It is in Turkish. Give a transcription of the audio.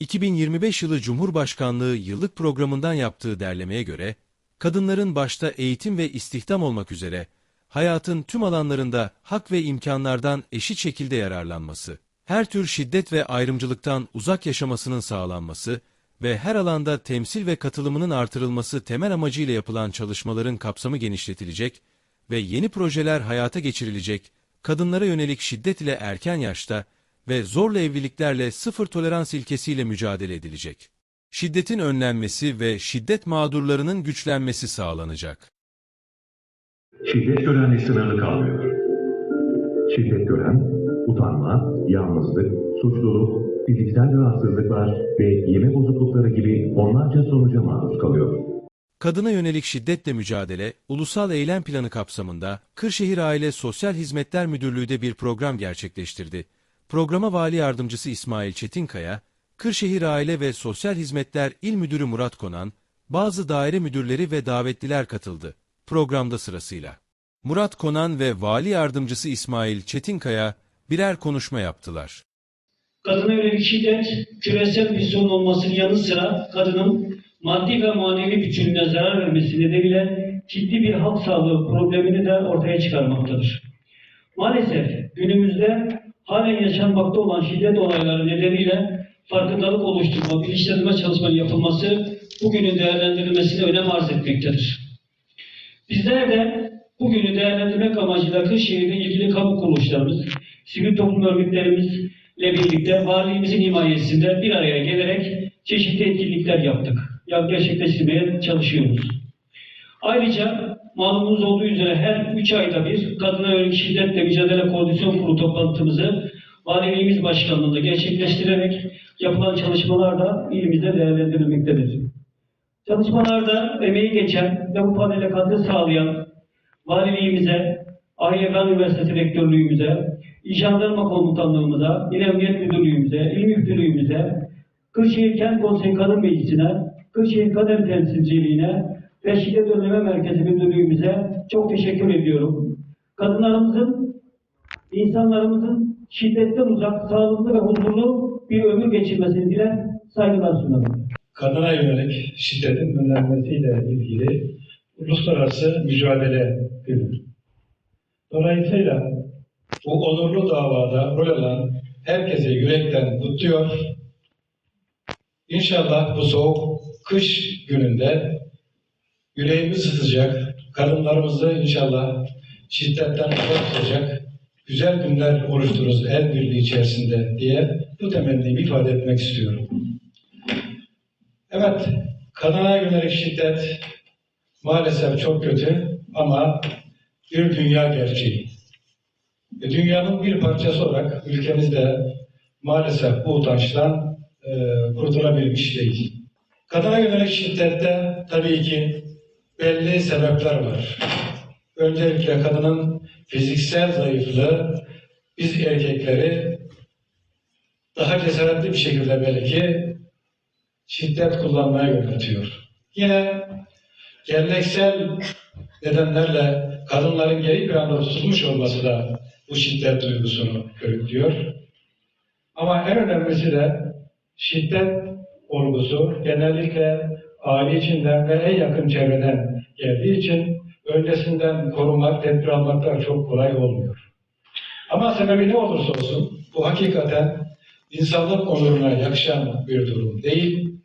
2025 yılı Cumhurbaşkanlığı yıllık programından yaptığı derlemeye göre, kadınların başta eğitim ve istihdam olmak üzere hayatın tüm alanlarında hak ve imkanlardan eşit şekilde yararlanması, her tür şiddet ve ayrımcılıktan uzak yaşamasının sağlanması ve her alanda temsil ve katılımının artırılması temel amacıyla yapılan çalışmaların kapsamı genişletilecek ve yeni projeler hayata geçirilecek, kadınlara yönelik şiddet ile erken yaşta ve zorla evliliklerle sıfır tolerans ilkesiyle mücadele edilecek. Şiddetin önlenmesi ve şiddet mağdurlarının güçlenmesi sağlanacak. Şiddet görenle sınırlı kalmıyor. Şiddet gören, utanma, yalnızlık, suçluluk, fiziksel rahatsızlıklar ve yeme bozuklukları gibi onlarca sonuca maruz kalıyor. Kadına yönelik şiddetle mücadele, ulusal eylem planı kapsamında Kırşehir Aile Sosyal Hizmetler Müdürlüğü de bir program gerçekleştirdi. Programa Vali Yardımcısı İsmail Çetinkaya, Kırşehir Aile ve Sosyal Hizmetler İl Müdürü Murat Konan, bazı daire müdürleri ve davetliler katıldı. Programda sırasıyla. Murat Konan ve Vali Yardımcısı İsmail Çetinkaya birer konuşma yaptılar. Kadına yönelik şiddet küresel bir sorun olmasının yanı sıra kadının maddi ve manevi bütünlüğüne zarar vermesi nedeniyle ciddi bir halk sağlığı problemini de ortaya çıkarmaktadır. Maalesef günümüzde halen yaşanmakta olan şiddet olayları nedeniyle farkındalık oluşturma, bilinçlendirme çalışmaları yapılması bugünün değerlendirilmesine önem arz etmektedir. Bizler de bugünü değerlendirmek amacıyla Kırşehir'de ilgili kamu kuruluşlarımız, sivil toplum örgütlerimizle birlikte varlığımızın himayesinde bir araya gelerek çeşitli etkinlikler yaptık. Ya gerçekleştirmeye çalışıyoruz. Ayrıca malumunuz olduğu üzere her üç ayda bir kadına yönelik şiddetle mücadele koordinasyon kurulu toplantımızı valiliğimiz başkanlığında gerçekleştirerek yapılan çalışmalar da ilimizde değerlendirilmektedir. Çalışmalarda emeği geçen ve bu panele katkı sağlayan valiliğimize, Fen Üniversitesi Rektörlüğümüze, İl Komutanlığımıza, İl Emniyet Müdürlüğümüze, İl Müftülüğümüze, Kırşehir Kent Konseyi Kadın Meclisi'ne, Kırşehir Kadın Temsilciliğine ve Şiddet Önleme Merkezi Müdürlüğümüze çok teşekkür ediyorum. Kadınlarımızın, insanlarımızın şiddetten uzak, sağlıklı ve huzurlu bir ömür geçirmesini diler, saygılar sunarım. kadına yönelik şiddetin önlenmesiyle ilgili uluslararası mücadele günü. Dolayısıyla bu onurlu davada rol alan herkese yürekten kutluyor. İnşallah bu soğuk kış gününde yüreğimiz ısıtacak, kadınlarımızı inşallah şiddetten uzak güzel günler oluştururuz el birliği içerisinde diye bu temennimi ifade etmek istiyorum. Evet, kadına yönelik şiddet maalesef çok kötü ama bir dünya gerçeği. Ve dünyanın bir parçası olarak ülkemizde maalesef bu utançtan e, kurtulabilmiş değil. Kadına yönelik şiddette tabii ki belli sebepler var. Öncelikle kadının fiziksel zayıflığı biz erkekleri daha cesaretli bir şekilde belki şiddet kullanmaya yöneltiyor. Yine geleneksel nedenlerle kadınların geri planda tutulmuş olması da bu şiddet duygusunu körüklüyor. Ama en önemlisi de şiddet olgusu genellikle aile içinden ve en yakın çevreden geldiği için öncesinden korumak, tedbir almaklar çok kolay olmuyor. Ama sebebi ne olursa olsun bu hakikaten insanlık onuruna yakışan bir durum değil.